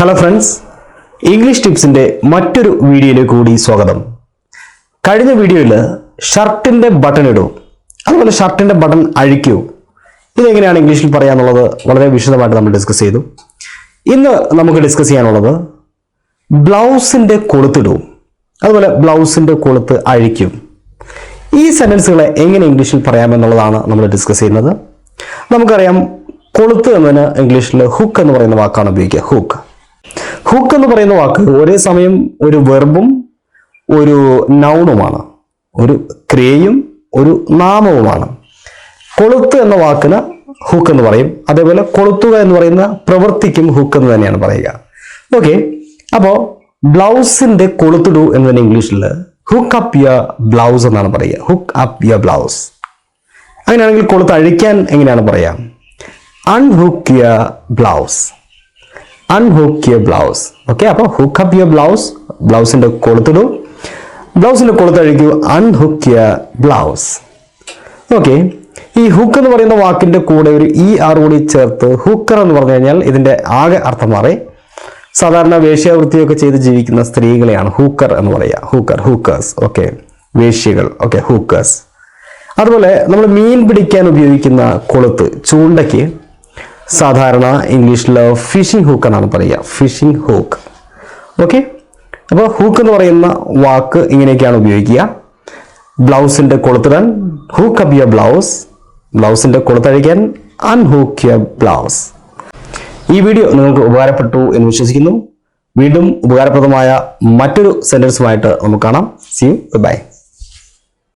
Hello friends English ടിപ്സിന്റെ മറ്റൊരു വീഡിയോയിലേക്ക് കൂടി സ്വാഗതം. കഴിഞ്ഞ വീഡിയോയിൽ ഷർട്ടിന്റെ ബട്ടൺ ഇടൂ അതുപോലെ ഷർട്ടിന്റെ ബട്ടൺ അഴിക്കൂ. ഇതെങ്ങനെയാണ് ഇംഗ്ലീഷിൽ പറയാന്നുള്ളത് വളരെ വിശദമായിട്ട് നമ്മൾ ഡിസ്കസ് ചെയ്തു. ഇന്ന് നമുക്ക് ഡിസ്കസ് ചെയ്യാനുള്ളത് ബ്ലൗസിന്റെ കൊളുത്തിടൂ അതുപോലെ ബ്ലൗസിന്റെ കൊളുത്ത് അഴിക്കും. ഈ സെന്റൻസുകളെ എങ്ങനെ ഇംഗ്ലീഷിൽ പറയാമെന്നുള്ളതാണ് നമ്മൾ ഡിസ്കസ് ചെയ്യുന്നത്. നമുക്കറിയാം കൊളുത്ത് എന്നതിന് ഇംഗ്ലീഷിൽ ഹുക്ക് എന്ന് പറയുന്ന വാക്കാണ് ഉപയോഗിക്കുക. ഹുക്ക് ഹുക്ക് എന്ന് പറയുന്ന വാക്ക് ഒരേ സമയം ഒരു വെർബും ഒരു നൗണുമാണ് ഒരു ക്രിയയും ഒരു നാമവുമാണ്. കൊളുത്ത് എന്ന വാക്കിന് ഹുക്ക് എന്ന് പറയും. അതേപോലെ കൊളുത്തുക എന്ന് പറയുന്ന പ്രവൃത്തിക്കും ഹുക്ക് എന്ന് തന്നെയാണ് പറയുക. ഓക്കെ അപ്പോൾ ബ്ലൗസിന്റെ എന്ന് തന്നെ ഇംഗ്ലീഷിൽ ഹുക്ക് അപ്പ് യ ബ്ലൗസ് എന്നാണ് പറയുക. ഹുക്ക് അപ്പ് യ ബ്ലൗസ് അങ്ങനെയാണെങ്കിൽ കൊളുത്ത് അഴിക്കാൻ എങ്ങനെയാണ് പറയുക? Unhook a blouse unhook your blouse okay അപ്പോൾ ഹുക്ക് അപ്പ് യ ബ്ലൗസ് ബ്ലൗസിന്റെ കൊളുത്തിടൂ. ബ്ലൗസിന്റെ കൊളുത്തഴിക്കൂ അൺഹുക്ക് യുവർ ബ്ലൗസ് ഓക്കെ ഈ ഹുക്ക് എന്ന് പറയുന്ന വാക്കിന്റെ കൂടെ ഒരു ഇ ആർ കൂടി ചേർത്ത് ഹുക്കർ എന്ന് പറഞ്ഞു കഴിഞ്ഞാൽ ഇതിന്റെ ആകെ അർത്ഥം മാറി. സാധാരണ വേശ്യാവൃത്തിയൊക്കെ ചെയ്ത് ജീവിക്കുന്ന സ്ത്രീകളെയാണ് ഹൂക്കർ എന്ന് പറയുക. ഹൂക്കർ ഹൂക്കേഴ്സ് ഓക്കെ വേശ്യകൾ. ഓക്കെ ഹൂക്കേഴ്സ് അതുപോലെ നമ്മൾ മീൻ പിടിക്കാൻ ഉപയോഗിക്കുന്ന കൊളുത്ത് ചൂണ്ടയ്ക്ക് സാധാരണ ഇംഗ്ലീഷിൽ ഫിഷിംഗ് ഹൂക്ക് എന്നാണ് പറയുക. ഫിഷിംഗ് ഹൂക്ക് ഓക്കെ അപ്പോൾ ഹൂക്ക് എന്ന് പറയുന്ന വാക്ക് ഇങ്ങനെയൊക്കെയാണ് ഉപയോഗിക്കുക. ബ്ലൗസിന്റെ കൊളുത്തിടാൻ ഹൂക്ക് അപ്പ് യുവർ ബ്ലൗസ് ബ്ലൗസിന്റെ കൊളുത്തഴിക്കാൻ അൺഹൂക്ക് യുവർ ബ്ലൗസ് ഈ വീഡിയോ നിങ്ങൾക്ക് ഉപകാരപ്പെട്ടു എന്ന് വിശ്വസിക്കുന്നു. വീണ്ടും ഉപകാരപ്രദമായ മറ്റൊരു സെന്റൻസുമായിട്ട് നമുക്ക് കാണാം. C U by